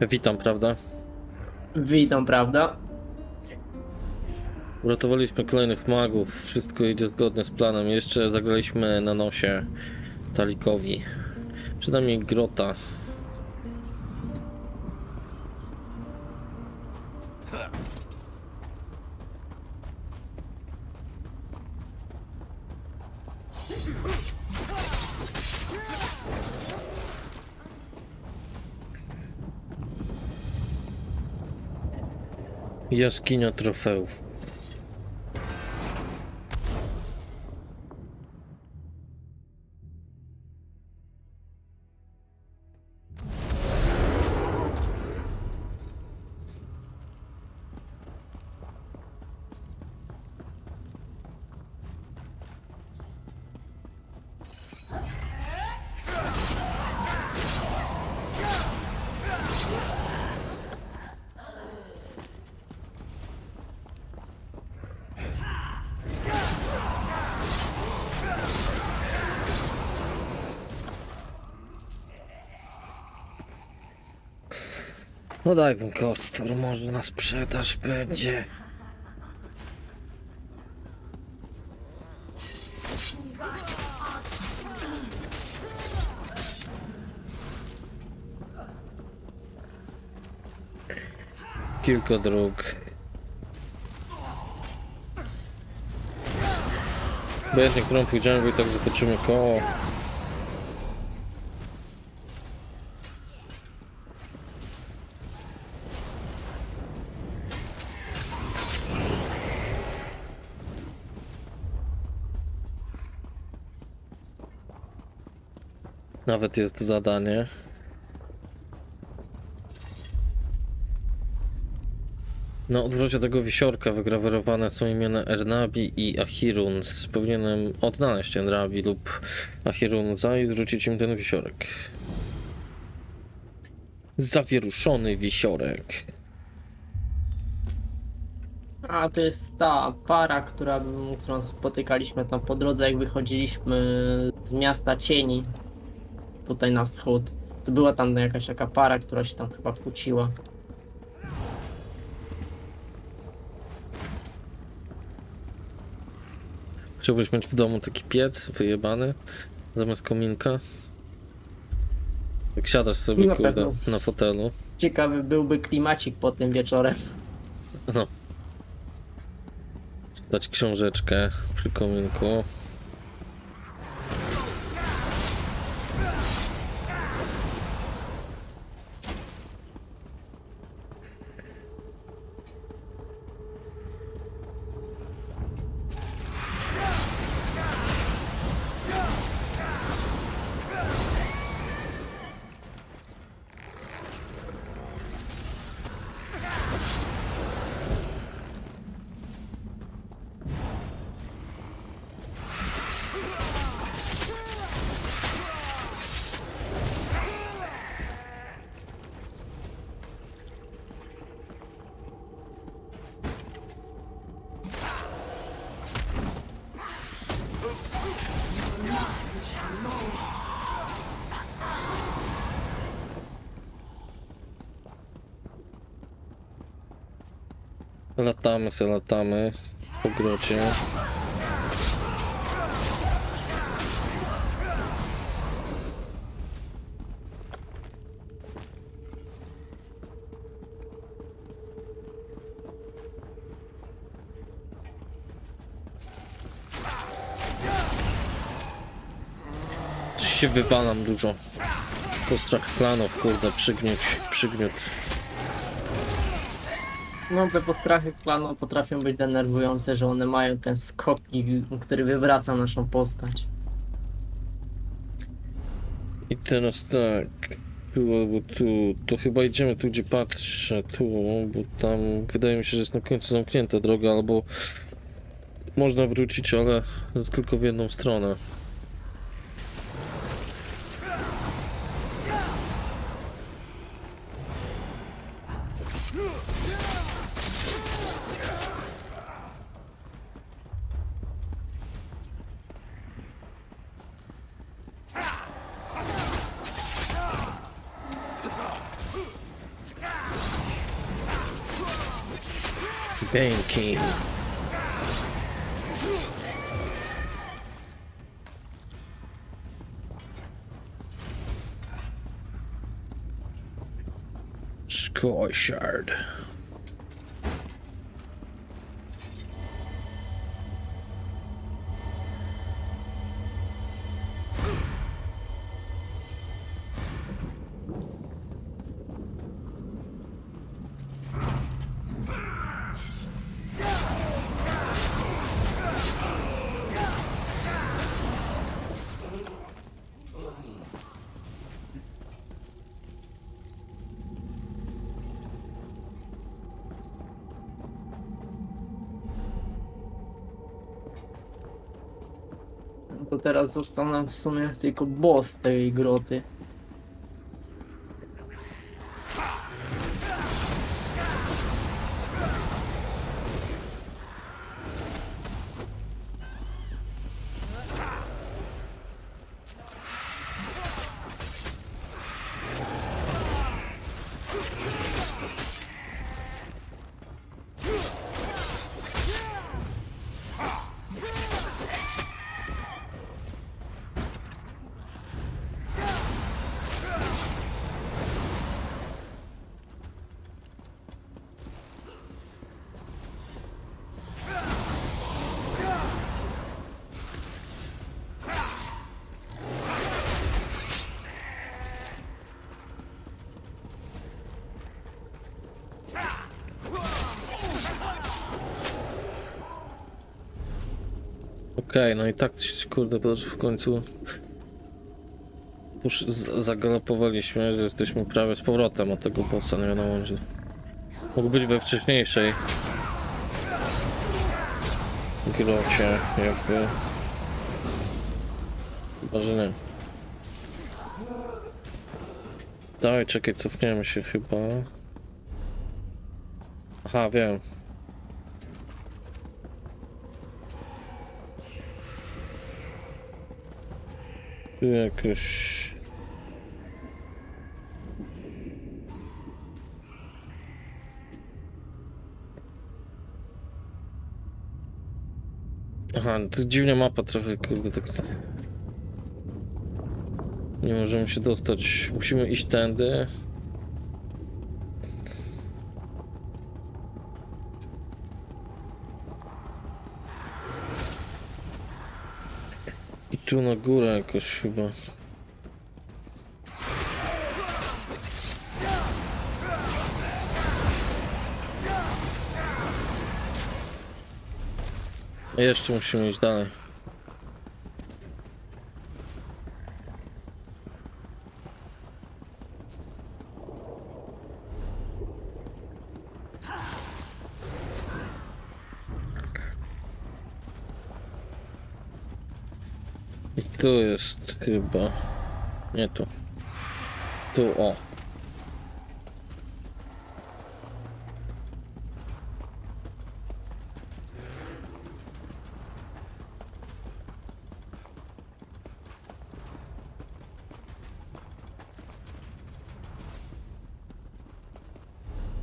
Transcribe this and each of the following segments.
Witam, prawda? Witam, prawda? Uratowaliśmy kolejnych magów, wszystko idzie zgodnie z planem. Jeszcze zagraliśmy na nosie Talikowi. Przynajmniej grota. Jaskinia trofeów. No daj ten kostur, może na sprzedaż będzie. Kilka dróg. Obojętnie, którą pójdziemy, bo i tak zobaczymy koło. Nawet jest zadanie. Na odwrocie tego wisiorka wygrawerowane są imiona Ernabi i Ahiruns. Powinienem odnaleźć Ernabi lub Ahirunza i zwrócić im ten wisiorek. Zawieruszony wisiorek. A to jest ta para, która, którą spotykaliśmy tam po drodze, jak wychodziliśmy z miasta cieni. Tutaj na wschód. To była tam jakaś taka para, która się tam chyba kłóciła. Chciałbyś mieć w domu taki piec wyjebany zamiast kominka? Jak siadasz sobie, Na kurde, pewno. na fotelu. Ciekawy byłby klimacik po tym wieczorem. No. Dać książeczkę przy kominku. Latamy se, latamy po grocie. Się wywalam dużo. Postrach klanów, kurde, przygnióć, przygniót. No te postrachy klanu potrafią być denerwujące, że one mają ten skoknik, który wywraca naszą postać. I teraz tak, tu tu, to chyba idziemy tu, gdzie patrzę, tu, bo tam wydaje mi się, że jest na końcu zamknięta droga, albo można wrócić, ale tylko w jedną stronę. Shard. To teraz został nam w sumie tylko boss tej groty. Okej, no i tak kurde, w końcu już zagalopowaliśmy, że jesteśmy prawie z powrotem od tego bossa, nie wiadomo, mógł być we wcześniejszej grocie, jakby. Chyba, że nie. Dawaj, czekaj, cofniemy się chyba. Aha, wiem. Tu jakoś... Aha, to dziwnie mapa trochę, kurde, tak... Nie możemy się dostać. Musimy iść tędy. Tu na górę jakoś chyba. Jeszcze musimy iść dalej. I tu jest chyba. Nie tu. Tu o.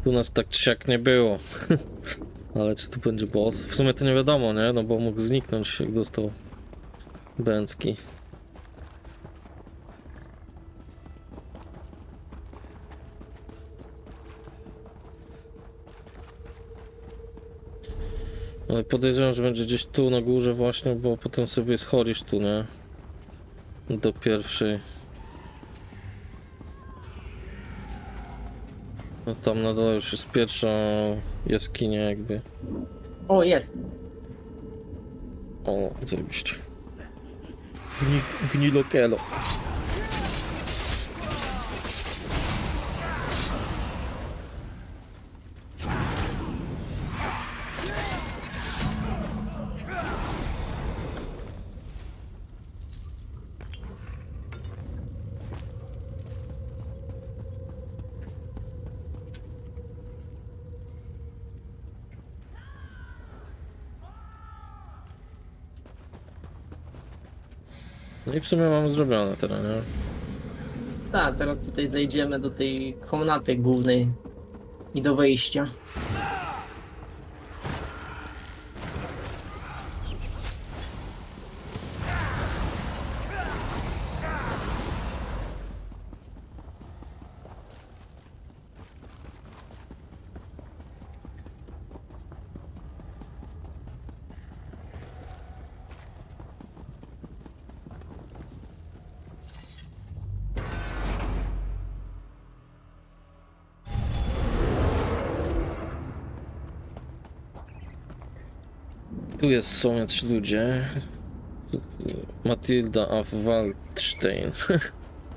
Tu nas tak czy siak nie było. Ale czy tu będzie boss? W sumie to nie wiadomo, nie? No bo mógł zniknąć jak dostał Bęcki. Ale podejrzewam, że będzie gdzieś tu na górze właśnie, bo potem sobie schodzisz tu, nie? Do pierwszej. No tam na dole już jest pierwsza jaskinia jakby. O, jest! O, zajebiście. Gni Gnidokelo. I w sumie mamy zrobione teraz, nie? Tak, teraz tutaj zejdziemy do tej komnaty głównej i do wejścia. Tu jest, są jacyś ludzie. Matilda af Waldstein.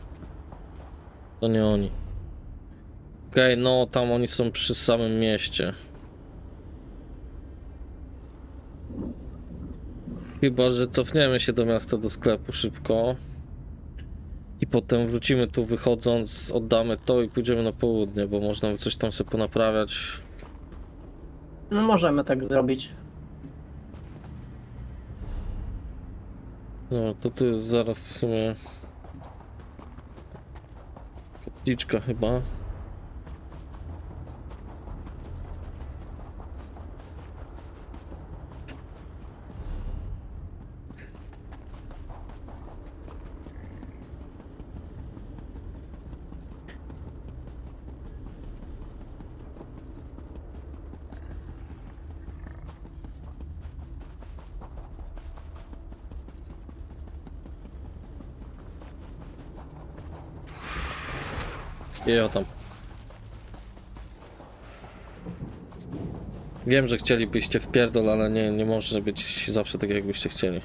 to nie oni. Okej, no tam oni są przy samym mieście. Chyba, że cofniemy się do miasta, do sklepu szybko. I potem wrócimy tu wychodząc, oddamy to i pójdziemy na południe, bo można by coś tam sobie ponaprawiać. No możemy tak zrobić. No, to tu jest zaraz w sumie... Kapliczka chyba. Ja tam. Wiem, że chcielibyście w pierdol, ale nie, nie może być zawsze tak, jakbyście chcieli.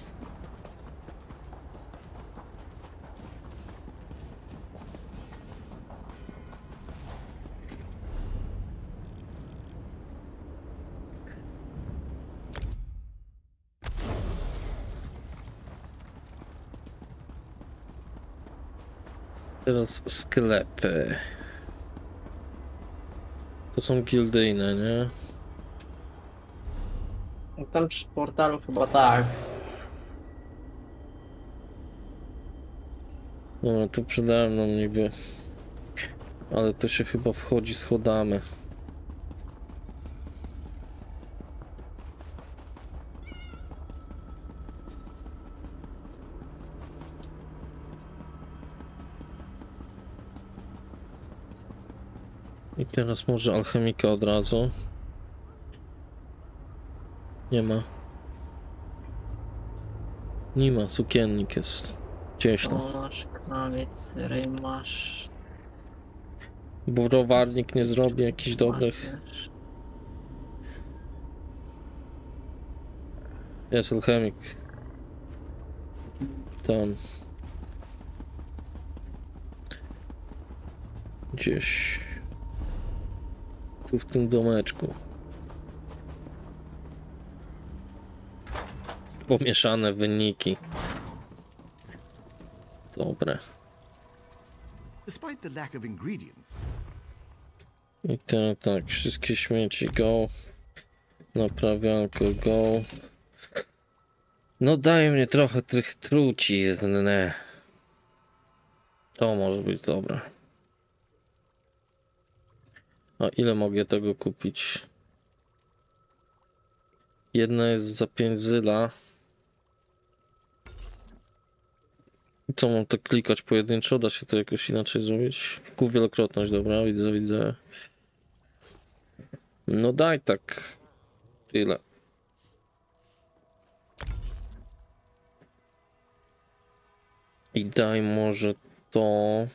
Teraz sklepy. To są gildyjne, nie? Tam przy portalu chyba tak. No to przede mną niby. Ale to się chyba wchodzi schodami. Teraz może alchemika od razu. Nie ma. Nie ma, sukiennik jest. Cieśno. Masz krawiec, rymasz. Browarnik nie zrobi jakichś dobrych. Jest alchemik. Tam. Gdzieś. Tu w tym domeczku. Pomieszane wyniki. Dobre. I tak, tak, wszystkie śmieci go. Naprawianko go. No daj mnie trochę tych truci. To może być dobre. A ile mogę tego kupić? Jedna jest za 5 zyla. Co mam to klikać pojedynczo? Da się to jakoś inaczej zrobić? Kup wielokrotność, dobra, widzę, widzę. No daj tak. Tyle. I daj może to.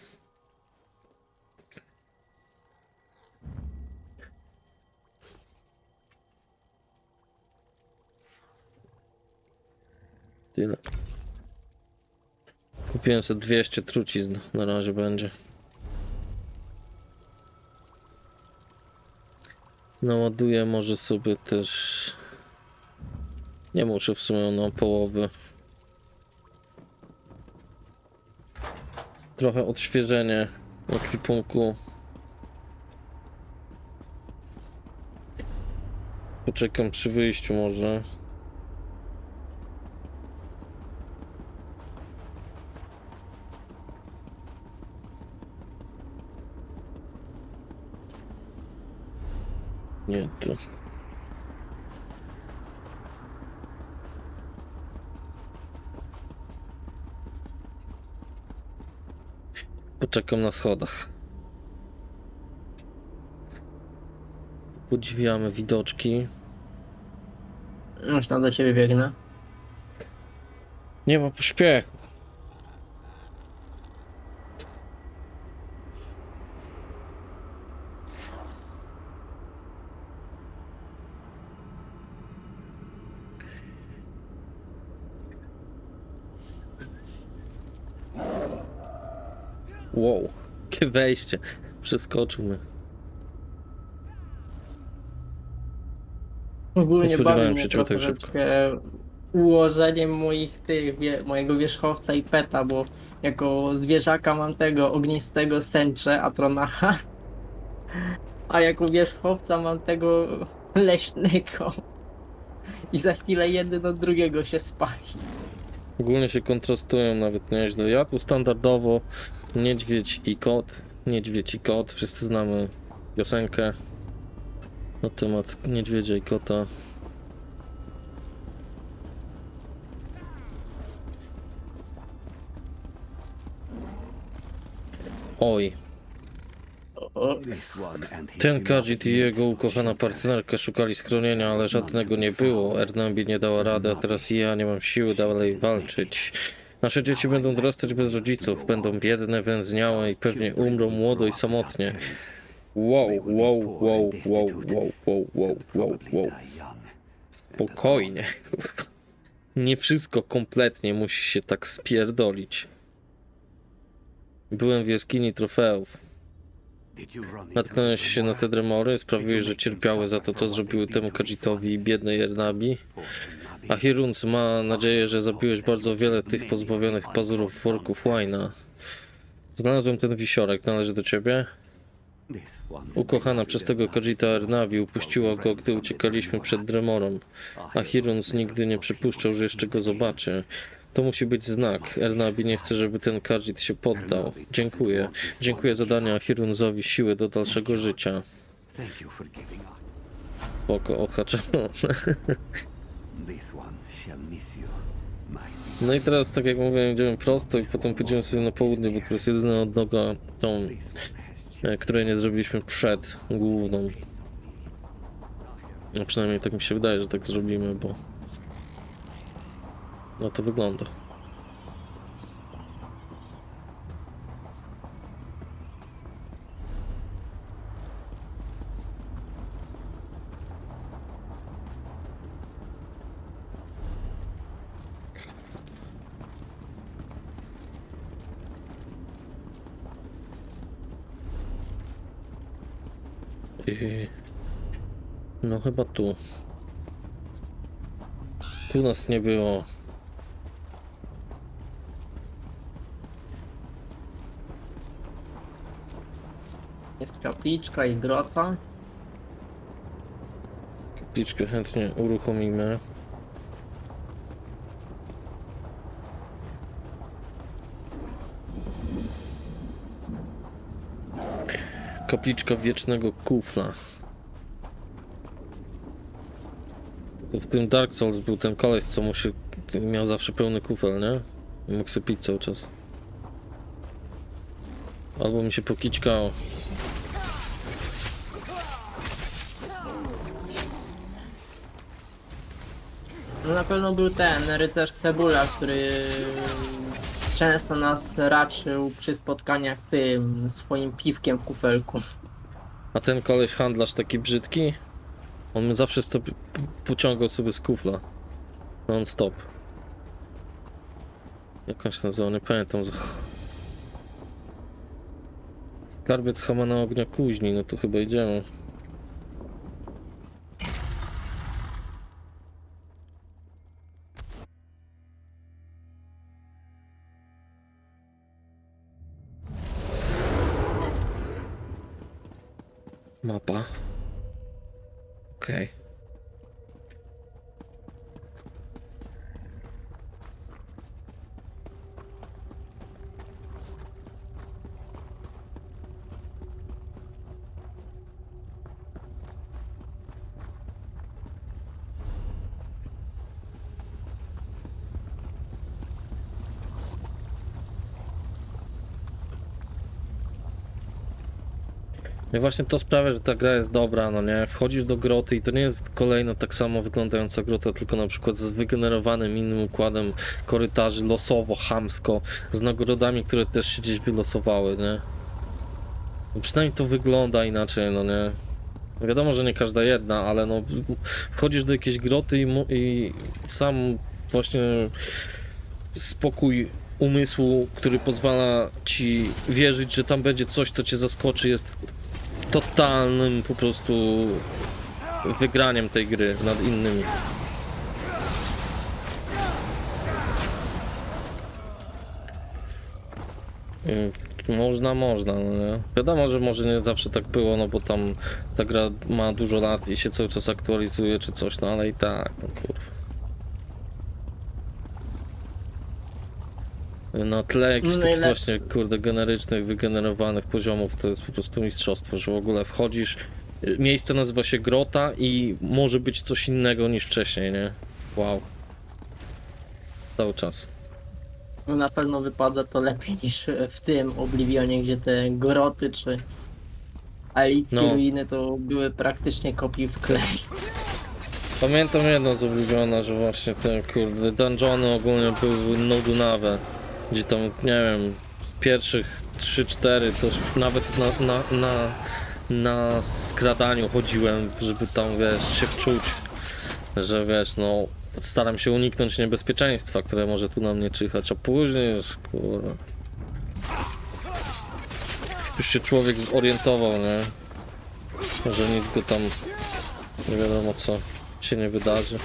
Tyle. Kupiłem sobie 200 trucizn, na razie będzie. Naładuję może sobie też... Nie muszę w sumie na połowy. Trochę odświeżenie ekwipunku. Poczekam przy wyjściu może. Nie, tu. Poczekam na schodach. Podziwiamy widoczki. Już tam do ciebie biegnę. Nie ma pośpiechu. Wow, jakie wejście. Przeskoczył. Ogólnie Nie spodziewałem bawi się mnie ciebie trochę tak szybko. troszkę ułożeniem moich tych, wie, mojego wierzchowca i peta, bo jako zwierzaka mam tego ognistego sęczę Atronacha, a jako wierzchowca mam tego leśnego. I za chwilę jeden od drugiego się spali. Ogólnie się kontrastują nawet nieźle. Ja tu standardowo niedźwiedź i kot. Niedźwiedź i kot. Wszyscy znamy piosenkę na temat niedźwiedzia i kota. Oj, ten Kajit i jego ukochana partnerka szukali schronienia, ale żadnego nie było. Ernambi nie dała rady, a teraz ja nie mam siły dalej walczyć. Nasze dzieci będą dorastać bez rodziców, będą biedne, węzniałe i pewnie umrą młodo i samotnie. Wow, wow, wow, wow, wow, wow, wow, wow, wow. Spokojnie. Nie wszystko kompletnie musi się tak spierdolić. Byłem w jaskini trofeów. Natknąłeś się na te dremory, sprawiłeś, że cierpiały za to, co zrobiły temu Kajitowi i biednej Ernabi. A Hiruns ma nadzieję, że zabiłeś bardzo wiele tych pozbawionych pazurów worków łajna. Znalazłem ten wisiorek, należy do ciebie? Ukochana przez tego Kajita Ernabi upuściła go, gdy uciekaliśmy przed Dremorą, a Hiruns nigdy nie przypuszczał, że jeszcze go zobaczy. To musi być znak. Ernabi nie chce, żeby ten Kajit się poddał. Dziękuję. Dziękuję za dania Hirunzowi siły do dalszego życia. Spoko, odhaczone. No i teraz, tak jak mówiłem, idziemy prosto i potem pójdziemy sobie na południe, bo to jest jedyna odnoga tą, e, której nie zrobiliśmy przed główną. No przynajmniej tak mi się wydaje, że tak zrobimy, bo... No to wygląda. I... No chyba tu. Tu nas nie było. jest kapliczka i grota. Liczkę chętnie uruchomimy. Kapliczka wiecznego kufla. To w tym Dark Souls był ten koleś, co mu się miał zawsze pełny kufel, nie? I Mógł sobie pić cały czas. Albo mi się pokiczkało. No na pewno był ten rycerz Sebula, który często nas raczył przy spotkaniach tym swoim piwkiem w kufelku. A ten koleś handlarz taki brzydki, on zawsze stop, pociągał sobie z kufla. Non stop. Jak on się? Nie pamiętam. Skarbiec Hamana Ognia Kuźni, no to chyba idziemy. Mapa. Okay. No i właśnie to sprawia, że ta gra jest dobra, no nie? Wchodzisz do groty i to nie jest kolejna tak samo wyglądająca grota, tylko na przykład z wygenerowanym innym układem korytarzy, losowo, chamsko, z nagrodami, które też się gdzieś wylosowały, nie? No przynajmniej to wygląda inaczej, no nie? Wiadomo, że nie każda jedna, ale no wchodzisz do jakiejś groty i, i sam właśnie spokój umysłu, który pozwala ci wierzyć, że tam będzie coś, co cię zaskoczy, jest totalnym po prostu wygraniem tej gry nad innymi. Mm, Można, można, no nie? Wiadomo, że może nie zawsze tak było, no bo tam ta gra ma dużo lat i się cały czas aktualizuje czy coś, no ale i tak, no kurwa. Na tle jakichś No takich właśnie, kurde, generycznych, wygenerowanych poziomów, to jest po prostu mistrzostwo, że w ogóle wchodzisz, y, miejsce nazywa się Grota i może być coś innego niż wcześniej, nie? Wow. Cały czas. No na pewno wypada to lepiej niż w tym Oblivionie, gdzie te groty czy alickie No. ruiny to były praktycznie kopii w klej. Pamiętam jedno z Obliviona, że właśnie te kurde dungeony ogólnie były nudunawe, gdzie tam, nie wiem, pierwszych 3-4 to nawet na, na, na, na skradaniu chodziłem, żeby tam, wiesz, się wczuć, że wiesz, no, staram się uniknąć niebezpieczeństwa, które może tu na mnie czyhać, a później już, kurde, już się człowiek zorientował, nie, że nic go tam, nie wiadomo co się nie wydarzy.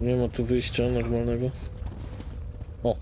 Nie ma tu wyjścia normalnego. O,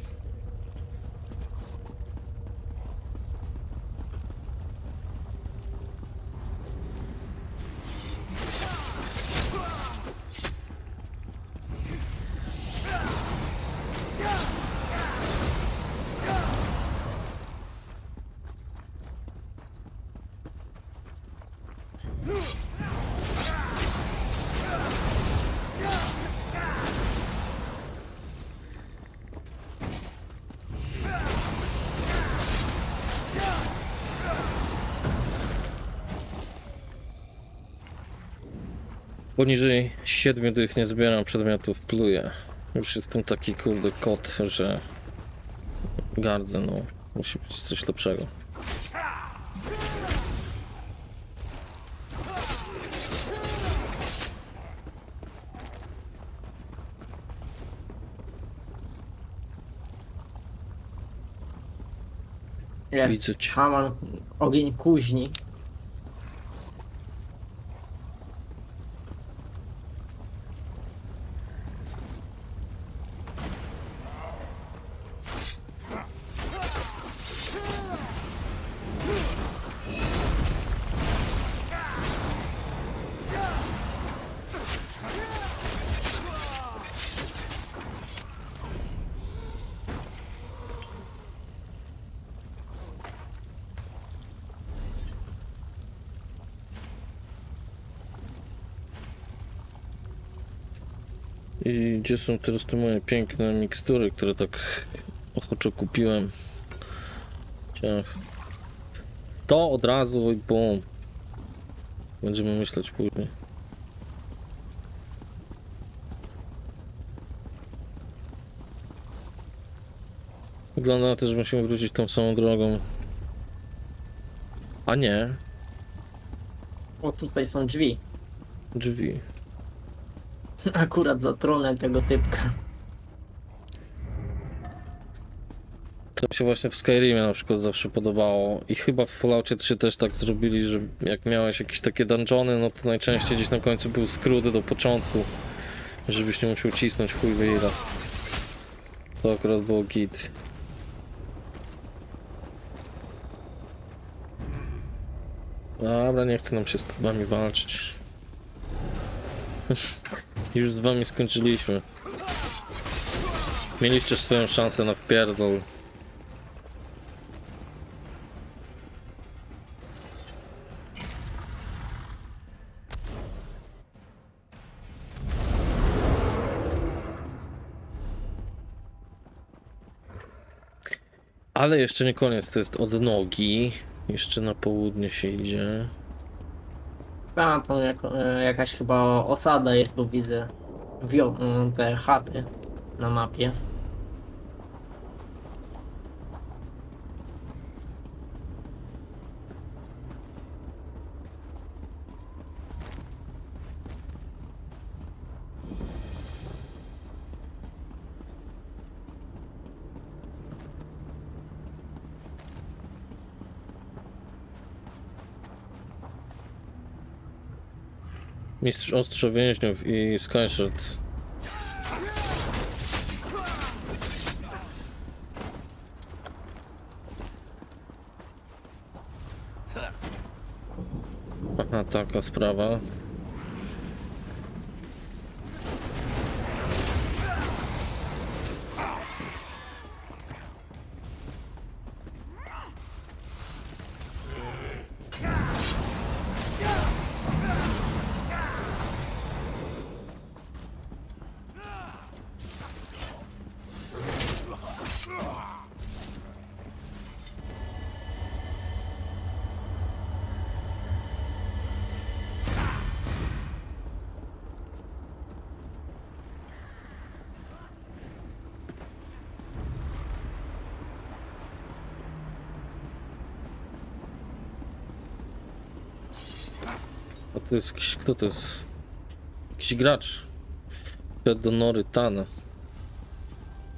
Poniżej 7 tych nie zbieram przedmiotów, pluję. Już jestem taki kurde kot, że gardzę, no. Musi być coś lepszego. Jest Widzę cię. Haman, ogień kuźni. I gdzie są teraz te moje piękne mikstury, które tak ochoczo kupiłem? Ciach. 100 od razu i bum. Będziemy myśleć później. Wygląda na to, że musimy wrócić tą samą drogą. A nie, O, tutaj są drzwi. drzwi. Akurat za tronem tego typka. To mi się właśnie w Skyrimie na przykład zawsze podobało i chyba w Falloutie 3 też tak zrobili, że jak miałeś jakieś takie dungeony, no to najczęściej gdzieś na końcu był skróty do początku, żebyś nie musiał cisnąć chuj wie. To akurat było git. Dobra, nie chcę nam się z wami walczyć. Już z wami skończyliśmy. Mieliście swoją szansę na wpierdol. Ale jeszcze nie koniec, to jest od nogi. Jeszcze na południe się idzie. Tam, tam jako, e, jakaś chyba osada jest, bo widzę wio- te chaty na mapie. Mistrz Ostrza Więźniów i Skyshot. Aha, taka sprawa. A to jest jakiś, kto to jest? Jakiś gracz. Szedł do Nory Tana.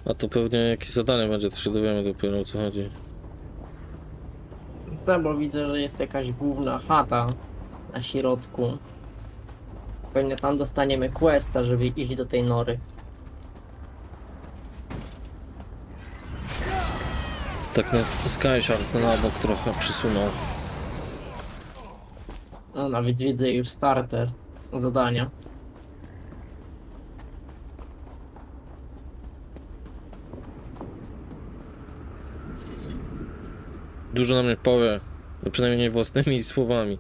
A to pewnie jakieś zadanie będzie, to się dowiemy dopiero o co chodzi. No, bo widzę, że jest jakaś główna chata na środku. Pewnie tam dostaniemy questa, żeby iść do tej nory. Tak nas Skyshard na bok trochę przysunął. No nawet widzę już starter zadania. Dużo na mnie powie, no przynajmniej nie własnymi słowami.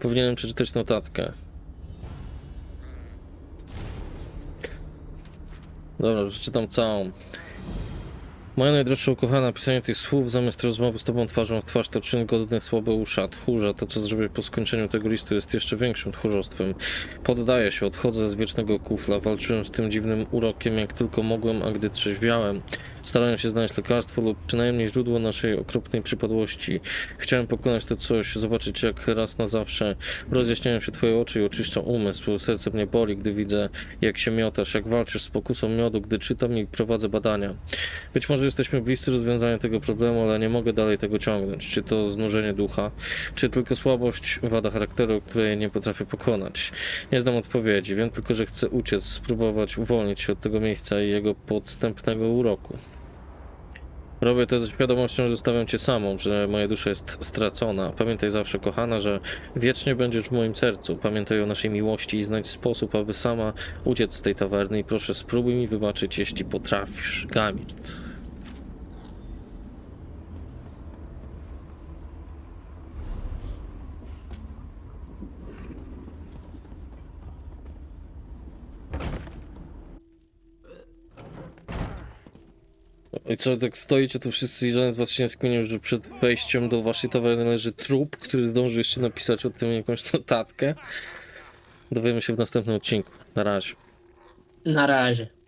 Powinienem przeczytać notatkę. Dobra, przeczytam całą. Moja najdroższa ukochana, pisanie tych słów zamiast rozmowy z tobą twarzą w twarz to czyn godny słabeusza, tchórza. To, co zrobię po skończeniu tego listu jest jeszcze większym tchórzostwem. Poddaję się, odchodzę z wiecznego kufla. Walczyłem z tym dziwnym urokiem jak tylko mogłem, a gdy trzeźwiałem, starałem się znaleźć lekarstwo lub przynajmniej źródło naszej okropnej przypadłości. Chciałem pokonać to coś, zobaczyć jak raz na zawsze rozjaśniają się twoje oczy i oczyszczą umysł. Serce mnie boli, gdy widzę jak się miotasz, jak walczysz z pokusą miodu, gdy czytam i prowadzę badania. Być może jesteśmy bliscy rozwiązania tego problemu, ale nie mogę dalej tego ciągnąć. Czy to znużenie ducha, czy tylko słabość, wada charakteru, której nie potrafię pokonać. Nie znam odpowiedzi, wiem tylko, że chcę uciec, spróbować uwolnić się od tego miejsca i jego podstępnego uroku. Robię to ze świadomością, że zostawiam cię samą, że moja dusza jest stracona. Pamiętaj zawsze, kochana, że wiecznie będziesz w moim sercu. Pamiętaj o naszej miłości i znajdź sposób, aby sama uciec z tej tawerny i proszę spróbuj mi wybaczyć, jeśli potrafisz. Gamirt. I co, tak stoicie tu wszyscy i żaden z was się nie skminił, że przed wejściem do waszej tawerny leży trup, który zdąży jeszcze napisać o tym jakąś notatkę? Dowiemy się w następnym odcinku. Na razie. Na razie.